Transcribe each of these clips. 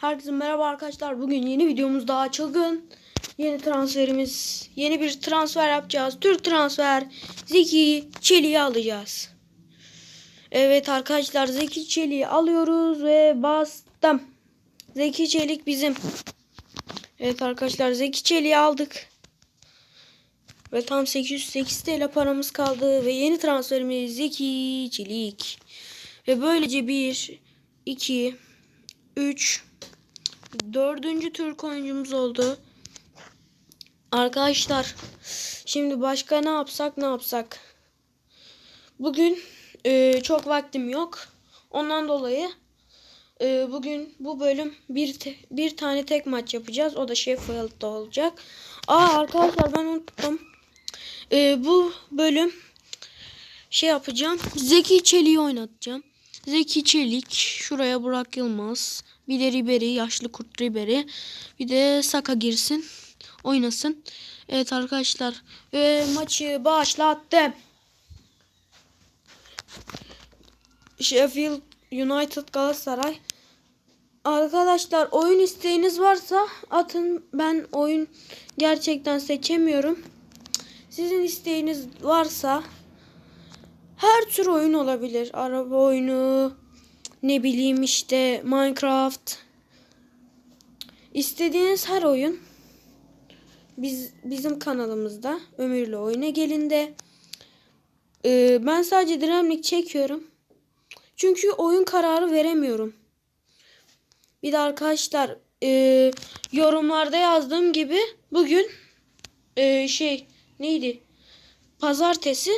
Herkese merhaba arkadaşlar. Bugün yeni videomuz daha çılgın. Yeni transferimiz. Yeni bir transfer yapacağız. Türk transfer. Zeki Çelik'i alacağız. Evet arkadaşlar Zeki Çelik'i alıyoruz ve bastım. Zeki Çelik bizim. Evet arkadaşlar Zeki Çelik'i aldık. Ve tam 808 TL paramız kaldı. Ve yeni transferimiz Zeki Çelik. Ve böylece 1, 2, 3, dördüncü Türk oyuncumuz oldu. Arkadaşlar şimdi başka ne yapsak ne yapsak. Bugün e, çok vaktim yok. Ondan dolayı e, bugün bu bölüm bir, te- bir tane tek maç yapacağız. O da Sheffield'da olacak. Aa arkadaşlar ben unuttum. E, bu bölüm şey yapacağım. Zeki Çelik'i oynatacağım. Zeki Çelik, şuraya Burak Yılmaz, bir de Ribery, yaşlı kurt Ribery, bir de Saka girsin, oynasın. Evet arkadaşlar, ve maçı başlattım. Sheffield United Galatasaray. Arkadaşlar oyun isteğiniz varsa atın. Ben oyun gerçekten seçemiyorum. Sizin isteğiniz varsa her tür oyun olabilir. Araba oyunu, ne bileyim işte Minecraft. İstediğiniz her oyun biz bizim kanalımızda Ömürlü Oyuna gelin de Ee, ben sadece dinamik çekiyorum. Çünkü oyun kararı veremiyorum. Bir de arkadaşlar e, yorumlarda yazdığım gibi bugün e, şey neydi? Pazartesi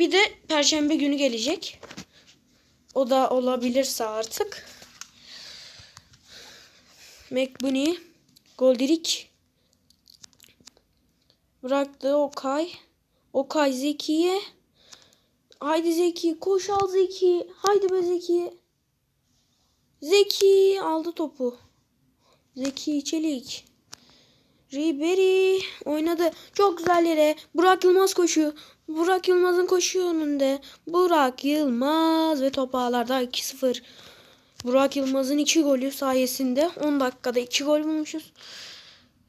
bir de perşembe günü gelecek. O da olabilirse artık. McBunny, Goldirik bıraktı Okay. Okay Zeki'ye. Haydi Zeki koş al Zeki. Haydi be Zeki. Zeki aldı topu. Zeki Çelik. Ribery oynadı. Çok güzel yere. Burak Yılmaz koşuyor. Burak Yılmaz'ın koşuyor önünde. Burak Yılmaz ve top ağlarda 2-0. Burak Yılmaz'ın 2 golü sayesinde 10 dakikada 2 gol bulmuşuz.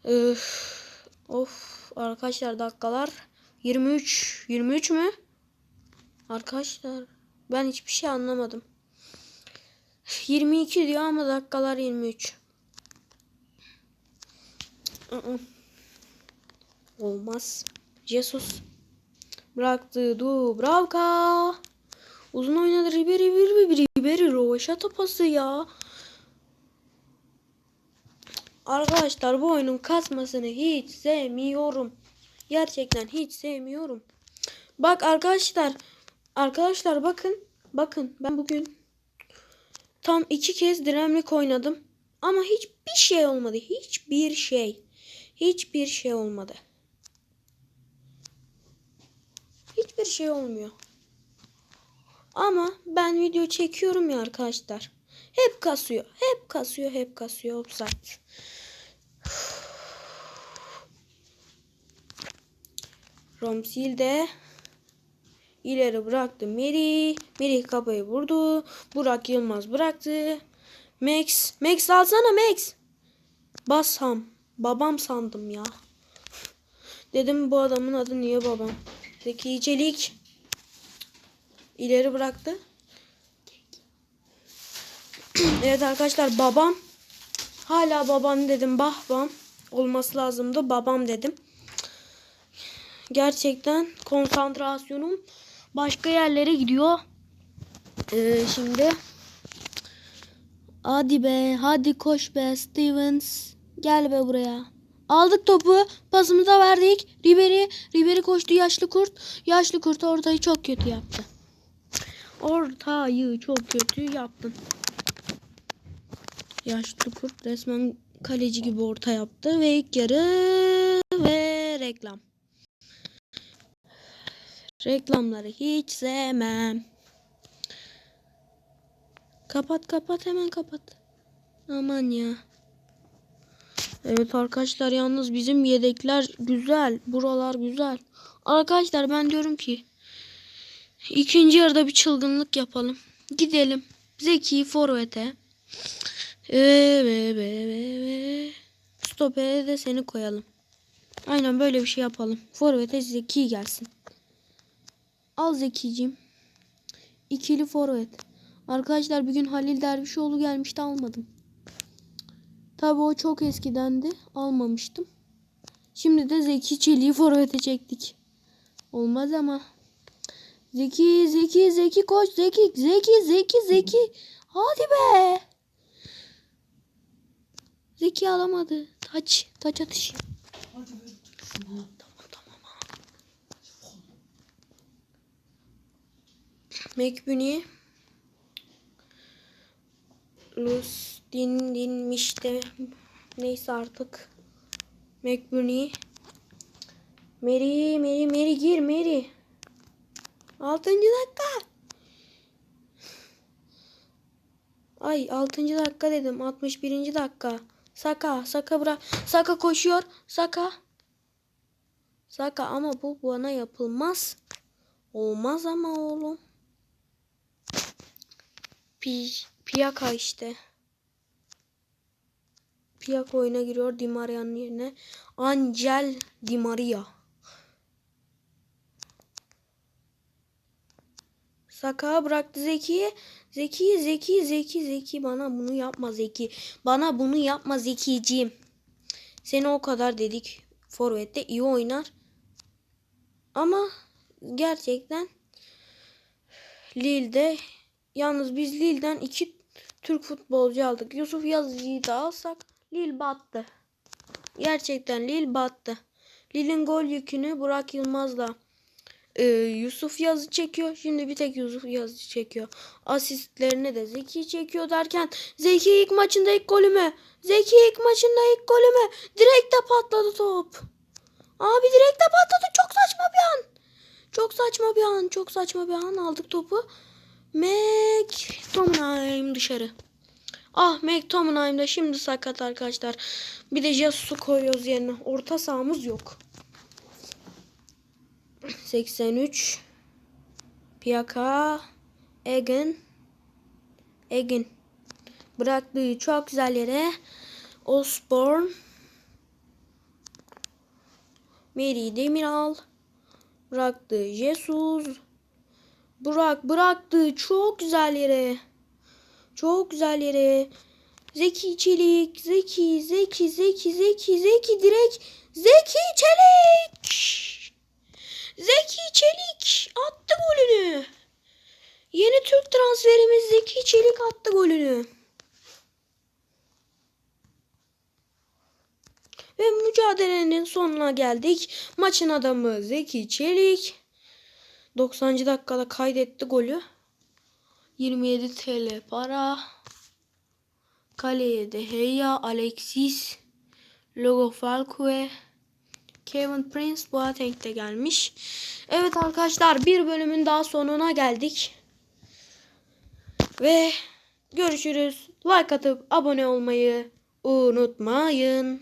Öf, of arkadaşlar dakikalar 23 23 mü? Arkadaşlar ben hiçbir şey anlamadım. 22 diyor ama dakikalar 23. Olmaz. Jesus. Bıraktı. Dubravka. Uzun oynadı. Ribery Ribery Ribery Rovaşata pası ya. Arkadaşlar bu oyunun kasmasını hiç sevmiyorum. Gerçekten hiç sevmiyorum. Bak arkadaşlar. Arkadaşlar bakın. Bakın ben bugün tam iki kez dinamik oynadım. Ama hiçbir şey olmadı. Hiçbir şey. Hiçbir şey olmadı. Hiçbir şey olmuyor. Ama ben video çekiyorum ya arkadaşlar. Hep kasıyor. Hep kasıyor. Hep kasıyor. Offside. Romsil de ileri bıraktı Meri. Meri kafayı vurdu. Burak Yılmaz bıraktı. Max. Max alsana Max. Basam. Babam sandım ya. Dedim bu adamın adı niye babam? Zeki Çelik. İleri bıraktı. evet arkadaşlar babam. Hala babam dedim. Bahbam. Olması lazımdı. Babam dedim. Gerçekten konsantrasyonum başka yerlere gidiyor. Ee, şimdi Hadi be, hadi koş be Stevens. Gel be buraya. Aldık topu, pasımızı da verdik. Ribery, Ribery koştu yaşlı kurt. Yaşlı kurt ortayı çok kötü yaptı. Ortayı çok kötü yaptın. Yaşlı kurt resmen kaleci gibi orta yaptı ve ilk yarı ve reklam. Reklamları hiç sevmem. Kapat kapat hemen kapat. Aman ya. Evet arkadaşlar yalnız bizim yedekler güzel. Buralar güzel. Arkadaşlar ben diyorum ki ikinci yarıda bir çılgınlık yapalım. Gidelim Zeki Forvet'e. Ee. Stopere de seni koyalım. Aynen böyle bir şey yapalım. Forvet'e Zeki gelsin. Al Zeki'cim. İkili forvet. Arkadaşlar bir gün Halil Dervişoğlu gelmişti almadım. Tabi o çok eskidendi. Almamıştım. Şimdi de Zeki Çelik'i forvete çektik. Olmaz ama. Zeki, Zeki, Zeki koş. Zeki, Zeki, Zeki, Zeki. Hadi be. Zeki alamadı. Taç, taç atışı. Tamam, tamam. Mekbuni. Lus din dinmiş de neyse artık. Mekbuni. Meri, Meri, Meri gir Meri. Altıncı dakika. Ay altıncı dakika dedim. 61. dakika. Saka, Saka bırak. Saka koşuyor. Saka. Saka ama bu bana yapılmaz. Olmaz ama oğlum. Pi, Piyaka işte. Piyaka oyuna giriyor Di Maria'nın yerine. Angel Di Maria. Saka bıraktı Zeki'ye. Zeki, Zeki, Zeki, Zeki bana bunu yapma Zeki. Bana bunu yapma Zekiciğim. Seni o kadar dedik. Forvet'te iyi oynar. Ama gerçekten Lille'de yalnız biz Lille'den iki Türk futbolcu aldık. Yusuf Yazıcı'yı da alsak Lille battı. Gerçekten Lille battı. Lille'in gol yükünü Burak Yılmaz'la e, Yusuf Yazı çekiyor. Şimdi bir tek Yusuf Yazı çekiyor. Asistlerini de Zeki çekiyor derken Zeki ilk maçında ilk golü mü? Zeki ilk maçında ilk golü mü? Direkte patladı top. Abi direkte patladı. Çok saçma bir an. Çok saçma bir an. Çok saçma bir an. Aldık topu. McTominay dışarı. Ah McTominay da şimdi sakat arkadaşlar. Bir de Jesus'u koyuyoruz yerine. Orta sahamız yok. 83 Piyaka. Egen Egen bıraktığı çok güzel yere. Osborne. Meri Demiral. Bıraktı Jesus. Burak bıraktı çok güzel yere çok güzel yere Zeki Çelik Zeki Zeki Zeki Zeki Zeki direkt Zeki Çelik Zeki Çelik attı golünü. Yeni Türk transferimiz Zeki Çelik attı golünü. Ve mücadelenin sonuna geldik. Maçın adamı Zeki Çelik. 90. dakikada kaydetti golü. 27 TL para. Kaleye de Heya, Alexis, Logo Falcue, Kevin Prince Boateng de gelmiş. Evet arkadaşlar bir bölümün daha sonuna geldik. Ve görüşürüz. Like atıp abone olmayı unutmayın.